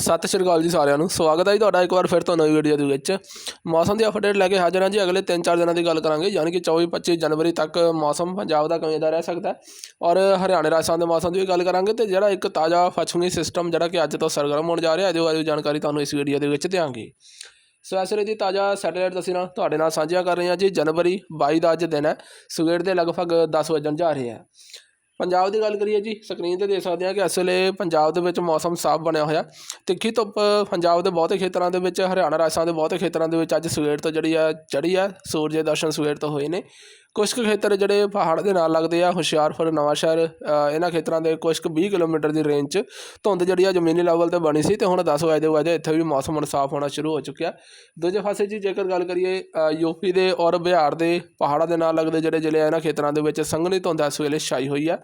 ਸਤਿ ਸ਼੍ਰੀ ਅਕਾਲ ਜੀ ਸਾਰਿਆਂ ਨੂੰ। ਸਵਾਗਤ ਹੈ ਜੀ ਤੁਹਾਡਾ ਇੱਕ ਵਾਰ ਫਿਰ ਤੋਂ ਨਵੀਂ ਵੀਡੀਓ ਦੇ ਵਿੱਚ। ਮੌਸਮ ਦੀ ਅਪਡੇਟ ਲੈ ਕੇ ਹਾਜ਼ਰ ਹਾਂ ਜੀ। ਅਗਲੇ 3-4 ਦਿਨਾਂ ਦੀ ਗੱਲ ਕਰਾਂਗੇ। ਯਾਨੀ ਕਿ 24-25 ਜਨਵਰੀ ਤੱਕ ਮੌਸਮ ਪੰਜਾਬ ਦਾ ਕਿਵੇਂ ਦਾ ਰਹਿ ਸਕਦਾ ਔਰ ਹਰਿਆਣਾ, ਰਾਜਸਥਾਨ ਦੇ ਮੌਸਮ ਦੀ ਵੀ ਗੱਲ ਕਰਾਂਗੇ ਤੇ ਜਿਹੜਾ ਇੱਕ ਤਾਜ਼ਾ ਪੱਛਮੀ ਸਿਸਟਮ ਜਿਹੜਾ ਕਿ ਅੱਜ ਤੋਂ ਸਰਗਰਮ ਹੋਣ ਜਾ ਰਿਹਾ, ਇਹਦੇ ਬਾਰੇ ਵੀ ਜਾਣਕਾਰੀ ਤੁਹਾਨੂੰ ਇਸ ਵੀਡੀਓ ਦੇ ਵਿੱਚ ਦਿਆਂਗੇ। ਸੋ ਇਸ ਵੇਲੇ ਦੀ ਤਾਜ਼ਾ ਸੈਟੇਲਾਈਟ ਤਸਵੀਰਾਂ ਤੁਹਾਡੇ ਨਾਲ ਸਾਂਝੀਆਂ ਕਰ ਰਹੇ ਹਾਂ ਜੀ। ਜਨਵਰੀ 22 ਦਾ ਅੱਜ ਦਿਨ ਹੈ। ਸਵੇਰ ਦੇ ਲਗਭਗ 10 ਵਜਣ ਜਾ ਰਹੇ ਹੈ। ਪੰਜਾਬ ਦੀ ਗੱਲ ਕਰੀਏ ਜੀ ਸਕਰੀਨ ਤੇ ਦੇਖ ਸਕਦੇ ਹਾਂ ਕਿ ਇਸ ਵੇਲੇ ਪੰਜਾਬ ਦੇ ਵਿੱਚ ਮੌਸਮ ਸਾਫ਼ ਬਣਿਆ ਹੋਇਆ। ਤਿੱਖੀ ਧੁੱਪ ਪੰਜਾਬ ਦੇ ਬਹੁਤੇ ਖੇਤਰਾਂ ਦੇ ਵਿੱਚ, ਹਰਿਆਣਾ, ਰਾਜਸਥਾਨ ਦੇ ਬਹੁਤੇ ਖੇਤਰਾਂ ਦੇ ਵਿੱਚ ਅੱਜ ਸਵੇਰ ਤੋਂ ਜਿਹੜੀ ਆ, ਚੜ੍ਹੀ ਆ। ਸੂਰਜ ਦੇ ਦਰਸ਼ਨ ਸਵੇਰ ਤੋਂ ਹੋਏ ਨੇ। ਕੁਝ ਕੁ ਖੇਤਰ ਜਿਹੜੇ ਪਹਾੜ ਦੇ ਨਾਲ ਲੱਗਦੇ ਆ ਹੁਸ਼ਿਆਰਪੁਰ ਨਵਾਂਸ਼ਹਿਰ ਇਹਨਾਂ ਖੇਤਰਾਂ ਦੇ ਕੁਝ ਕੁ 20 ਕਿਲੋਮੀਟਰ ਦੀ ਰੇਂਜ 'ਚ ਧੁੰਦ ਜਿਹੜੀ ਆ ਜ਼ਮੀਨੀ ਲੈਵਲ ਤੇ ਬਣੀ ਸੀ ਤੇ ਹੁਣ 10 ਵਜੇ ਦੇ ਵਜੇ ਇੱਥੇ ਵੀ ਮੌਸਮ ਹੁਣ ਸਾਫ਼ ਹੋਣਾ ਸ਼ੁਰੂ ਹੋ ਚੁੱਕਿਆ। ਦੂਜੇ ਪਾਸੇ ਜੀ ਜੇਕਰ ਗੱਲ ਕਰੀਏ ਅ, ਯੂਪੀ ਦੇ ਔਰ ਬਿਹਾਰ ਦੇ ਪਹਾੜਾਂ ਦੇ ਨਾਲ ਲੱਗਦੇ ਜਿਹੜੇ ਜ਼ਿਲ੍ਹੇ ਆ ਇਹਨਾਂ ਖੇਤਰਾਂ ਦੇ ਵਿੱਚ ਸੰਘਣੀ ਧੁੰਦ ਇਸ ਵੇਲੇ ਛਾਈ ਹੋਈ ਆ।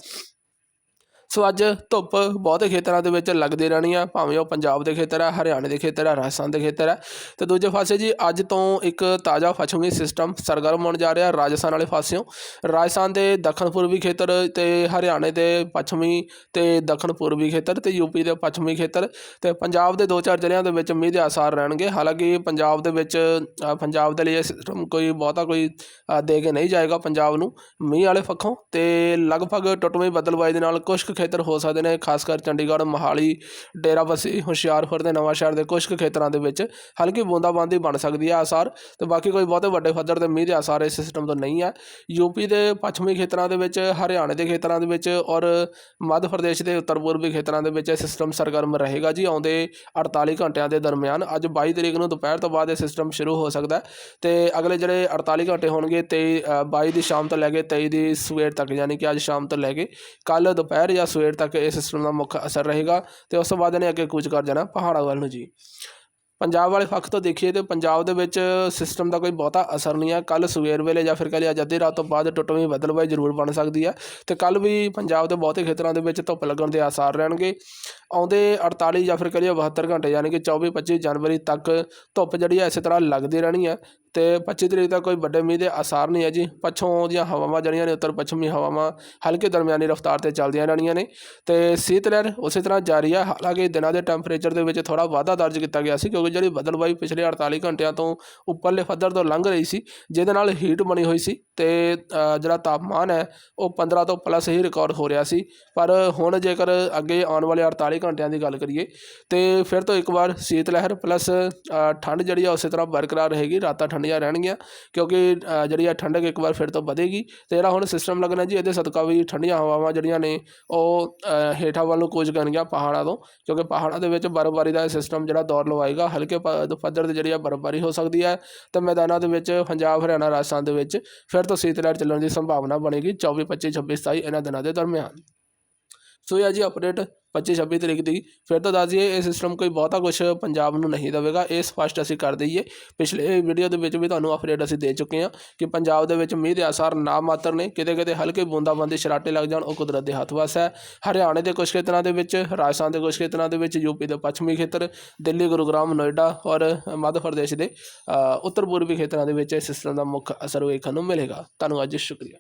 ਸੋ ਅੱਜ ਧੁੱਪ ਬਹੁਤੇ ਖੇਤਰਾਂ ਦੇ ਵਿੱਚ ਲੱਗਦੀ ਰਹਿਣੀ ਆ, ਭਾਵੇਂ ਉਹ ਪੰਜਾਬ ਦੇ ਖੇਤਰ ਆ, ਹਰਿਆਣੇ ਦੇ ਖੇਤਰ ਆ, ਰਾਜਸਥਾਨ ਦੇ ਖੇਤਰ ਆ। ਤੇ ਦੂਜੇ ਪਾਸੇ ਜੀ, ਅੱਜ ਤੋਂ ਇੱਕ ਤਾਜ਼ਾ ਪੱਛਮੀ ਸਿਸਟਮ ਸਰਗਰਮ ਹੋਣ ਜਾ ਰਿਹਾ ਰਾਜਸਥਾਨ ਵਾਲੇ ਪਾਸਿਓਂ। ਰਾਜਸਥਾਨ ਦੇ ਦੱਖਣ ਪੂਰਬੀ ਖੇਤਰ ਤੇ ਹਰਿਆਣੇ ਦੇ ਪੱਛਮੀ ਤੇ ਦੱਖਣ ਪੂਰਬੀ ਖੇਤਰ ਤੇ ਯੂਪੀ ਦੇ ਪੱਛਮੀ ਖੇਤਰ ਤੇ ਪੰਜਾਬ ਦੇ ਦੋ ਚਾਰ ਜ਼ਿਲ੍ਹਿਆਂ ਦੇ ਵਿੱਚ ਮੀਂਹ ਦੇ ਆਸਾਰ ਰਹਿਣਗੇ। ਹਾਲਾਂਕਿ ਪੰਜਾਬ ਦੇ ਵਿੱਚ ਪੰਜਾਬ ਦੇ ਲਈ ਇਹ ਸਿਸਟਮ ਕੋਈ ਬਹੁਤਾ ਕੋਈ ਦੇ ਕੇ ਨਹੀਂ ਜਾਏਗਾ ਪੰਜਾਬ ਨੂੰ ਮੀਂਹ ਵਾਲੇ ਪੱਖੋਂ। ਤੇ ਲਗਭਗ ਟੁੱਟਵੀਂ ਬੱਦਲਬਾਈ ਦੇ ਨਾਲ ਕੁਝ ਖੇਤਰ ਹੋ ਸਕਦੇ ਨੇ ਖਾਸ ਕਰ ਚੰਡੀਗੜ੍ਹ ਮੋਹਾਲੀ ਡੇਰਾਬੱਸੀ ਹੁਸ਼ਿਆਰਪੁਰ ਤੇ ਨਵਾਂਸ਼ਹਿਰ ਦੇ ਕੁਝ ਕੁ ਖੇਤਰਾਂ ਦੇ ਵਿੱਚ ਹਲਕੀ ਬੂੰਦਾਬਾਂਦੀ ਬਣ ਸਕਦੀ ਹੈ ਆਸਾਰ ਤੇ ਬਾਕੀ ਕੋਈ ਬਹੁਤੇ ਵੱਡੇ ਪੱਧਰ ਤੇ ਮੀਂਹ ਦੇ ਆਸਾਰ ਇਸ ਸਿਸਟਮ ਤੋਂ ਨਹੀਂ ਹੈ ਯੂਪੀ ਦੇ ਪੱਛਮੀ ਖੇਤਰਾਂ ਦੇ ਵਿੱਚ ਹਰਿਆਣੇ ਦੇ ਖੇਤਰਾਂ ਦੇ ਵਿੱਚ ਔਰ ਮੱਧ ਪ੍ਰਦੇਸ਼ ਦੇ ਉੱਤਰ ਪੂਰਬੀ ਖੇਤਰਾਂ ਦੇ ਵਿੱਚ ਇਹ ਸਿਸਟਮ ਸਰਗਰਮ ਰਹੇਗਾ ਜੀ। ਆਉਂਦੇ 48 ਘੰਟਿਆਂ ਦੇ ਦਰਮਿਆਨ ਅੱਜ 22 ਤਰੀਕ ਨੂੰ ਦੁਪਹਿਰ ਤੋਂ ਬਾਅਦ ਇਹ ਸਿਸਟਮ ਸ਼ੁਰੂ ਹੋ ਸਕਦਾ ਹੈ ਤੇ ਅਗਲੇ ਜਿਹੜੇ 48 ਘੰਟੇ ਹੋਣਗੇ 23 ਅ, 22 ਦੀ ਸ਼ਾਮ ਤੋਂ ਲੈ ਕੇ 23 ਦੀ ਸਵੇਰ ਤੱਕ ਯਾਨੀ ਕਿ ਅੱਜ ਸ਼ਾਮ ਤੋਂ ਲੈ ਕੇ ਕੱਲ ਦੁਪਹਿਰ ਜਾਂ ਸਵੇਰ ਤੱਕ ਇਹ ਸਿਸਟਮ ਦਾ ਮੁੱਖ ਅਸਰ ਰਹੇਗਾ ਤੇ ਉਸ ਤੋਂ ਬਾਅਦ ਇਹਨੇ ਅੱਗੇ ਕੂਚ ਕਰ ਜਾਣਾ ਪਹਾੜਾਂ ਵੱਲ ਨੂੰ ਜੀ। ਪੰਜਾਬ ਵਾਲੇ ਪੱਖ ਤੋਂ ਦੇਖੀਏ ਤੇ ਪੰਜਾਬ ਦੇ ਵਿੱਚ ਸਿਸਟਮ ਦਾ ਕੋਈ ਬਹੁਤਾ ਅਸਰ ਨਹੀਂ ਹੈ ਕੱਲ ਸਵੇਰ ਵੇਲੇ ਜਾਂ ਫਿਰ ਕਹਲੇ ਅੱਜ ਅੱਧੀ ਰਾਤ ਤੋਂ ਬਾਅਦ ਟੁੱਟਵੀਂ ਬਦਲਵਾਈ ਜ਼ਰੂਰ ਬਣ ਸਕਦੀ ਹੈ ਤੇ ਕੱਲ ਵੀ ਪੰਜਾਬ ਦੇ ਬਹੁਤੇ ਖੇਤਰਾਂ ਦੇ ਵਿੱਚ ਧੁੱਪ ਲੱਗਣ ਦੇ ਆਸਾਰ ਰਹਿਣਗੇ। ਆਉਂਦੇ 48 ਜਾਂ ਫਿਰ ਕਹਲੀਏ 72 ਘੰਟੇ ਯਾਨੀ ਕਿ 24 25 ਜਨਵਰੀ ਤੱਕ ਧੁੱਪ ਜਿਹੜੀ ਹੈ ਇਸੇ ਤਰ੍ਹਾਂ ਲੱਗਦੀ ਰਹਿਣੀ ਹੈ ਤੇ 25 ਤਰੀਕ ਤੱਕ ਕੋਈ ਵੱਡੇ ਮੀਂਹ ਦੇ ਆਸਾਰ ਨਹੀਂ ਹੈ ਜੀ। ਪੱਛੋਂ ਦੀਆਂ ਹਵਾਵਾਂ ਜਿਹੜੀਆਂ ਨੇ ਉੱਤਰ ਪੱਛਮੀ ਹਵਾਵਾਂ ਹਲਕੇ ਦਰਮਿਆਨੀ ਰਫ਼ਤਾਰ ਤੇ ਚੱਲਦੀਆਂ ਰਹਿਣੀਆਂ ਨੇ ਤੇ ਸੀਤ ਲਹਿਰ ਉਸੇ ਤਰ੍ਹਾਂ ਜਾਰੀ ਹੈ ਹਾਲਾਂਕਿ ਦਿਨਾਂ ਦੇ ਟੈਂਪਰੇਚਰ ਦੇ ਵਿੱਚ ਥੋੜਾ ਵਾਧਾ ਦਰਜ ਕੀਤਾ ਗਿਆ ਸੀ ਕਿਉਂਕਿ ਜਿਹੜੀ ਬਦਲਵਾਈ ਪਿਛਲੇ 48 ਘੰਟਿਆਂ ਤੋਂ ਉੱਪਰਲੇ ਪੱਧਰ ਤੋਂ ਲੰਘ ਰਹੀ ਸੀ, ਜਿਹਦੇ ਨਾਲ ਹੀਟ ਬਣੀ ਹੋਈ ਸੀ ਤੇ ਜਿਹੜਾ ਤਾਪਮਾਨ ਹੈ ਉਹ 15 ਤੋਂ ਪਲੱਸ ਹੀ ਰਿਕਾਰਡ ਹੋ ਰਿਹਾ ਸੀ। ਪਰ ਹੁਣ ਜੇਕਰ ਅੱਗੇ ਆਉਣ ਵਾਲੇ 48 ਘੰਟਿਆਂ ਦੀ ਗੱਲ ਕਰੀਏ ਤੇ ਫਿਰ ਤੋਂ ਇੱਕ ਵਾਰ ਸੀਤ ਲਹਿਰ ਪਲੱਸ ਠੰਡ ਜਿਹੜੀ ਆ ਉਸੇ ਤਰ੍ਹਾਂ ਬਰਕਰਾਰ ਰਹੇਗੀ। ਰਾਤਾਂ ਠੰਡ ਠੰਡੀਆਂ ਰਹਿਣਗੀਆਂ, ਕਿਉਂਕਿ ਜਿਹੜੀ ਆ ਠੰਡਕ ਇੱਕ ਵਾਰ ਫਿਰ ਤੋਂ ਵਧੇਗੀ। ਤੇ ਜਿਹੜਾ ਹੁਣ ਸਿਸਟਮ ਲੱਗਣਾ ਜੀ, ਇਹਦੇ ਸਦਕਾ ਵੀ ਠੰਡੀਆਂ ਹਵਾਵਾਂ ਜਿਹੜੀਆਂ ਨੇ, ਉਹ ਹੇਠਾਂ ਵੱਲ ਨੂੰ ਕੂਚ ਕਰਨਗੀਆਂ ਪਹਾੜਾਂ ਤੋਂ, ਕਿਉਂਕਿ ਪਹਾੜਾਂ ਦੇ ਵਿੱਚ ਬਰਫ਼ਬਾਰੀ ਦਾ ਸਿਸਟਮ ਜਿਹੜਾ ਦੌਰ ਲਵਾਏਗਾ, ਹਲਕੇ ਪੱਧਰ ਤੇ ਜਿਹੜੀ ਆ ਬਰਫ਼ਬਾਰੀ ਹੋ ਸਕਦੀ ਹੈ, ਤੇ ਮੈਦਾਨਾਂ ਦੇ ਵਿੱਚ ਪੰਜਾਬ, ਹਰਿਆਣਾ, ਰਾਜਸਥਾਨ ਦੇ ਵਿੱਚ ਫਿਰ ਤੋਂ ਸੀਤ ਲਹਿਰ ਚੱਲਣ ਦੀ ਸੰਭਾਵਨਾ ਬਣੇਗੀ। 24 25 26 27 ਇਹਨਾਂ ਦਿਨਾਂ ਦੇ ਦਰਮਿਆਨ। ਸੋ ਇਹ ਆ ਜੀ ਅਪਡੇਟ 25 26 ਤਰੀਕ ਦੀ। ਫਿਰ ਤੋਂ ਦੱਸ ਦਈਏ, ਇਹ ਸਿਸਟਮ ਕੋਈ ਬਹੁਤਾ ਕੁਝ ਪੰਜਾਬ ਨੂੰ ਨਹੀਂ ਦੇਵੇਗਾ। ਇਹ ਸਪਸ਼ਟ ਅਸੀਂ ਕਰ ਦਈਏ। ਪਿਛਲੇ ਵੀਡੀਓ ਦੇ ਵਿੱਚ ਵੀ ਤੁਹਾਨੂੰ ਅਪਡੇਟ ਅਸੀਂ ਦੇ ਚੁੱਕੇ ਹਾਂ ਕਿ ਪੰਜਾਬ ਦੇ ਵਿੱਚ ਮੀਂਹ ਦੇ ਆਸਾਰ ਨਾ ਮਾਤਰ ਨੇ। ਕਿਤੇ ਕਿਤੇ ਹਲਕੇ ਬੂੰਦਾਬਾਂਦੀ ਛਰਾਟੇ ਲੱਗ ਜਾਣ, ਉਹ ਕੁਦਰਤ ਦੇ ਹੱਥ ਵੱਸ ਹੈ। ਹਰਿਆਣੇ ਦੇ ਕੁਝ ਖੇਤਰਾਂ ਦੇ ਵਿੱਚ, ਰਾਜਸਥਾਨ ਦੇ ਕੁਝ ਖੇਤਰਾਂ ਦੇ ਵਿੱਚ ਯੂਪੀ ਦੇ ਪੱਛਮੀ ਖੇਤਰ, ਦਿੱਲੀ, ਗੁਰੂਗ੍ਰਾਮ, ਨੋਇਡਾ ਔਰ ਮੱਧ ਪ੍ਰਦੇਸ਼ ਦੇ ਉੱਤਰ ਪੂਰਬੀ ਖੇਤਰਾਂ ਦੇ ਵਿੱਚ ਇਸ ਸਿਸਟਮ ਦਾ ਮੁੱਖ ਅਸਰ ਵੇਖਣ ਨੂੰ ਮਿਲੇਗਾ। ਧੰਨਵਾਦ ਜੀ ਸ਼ੁਕਰੀਆ।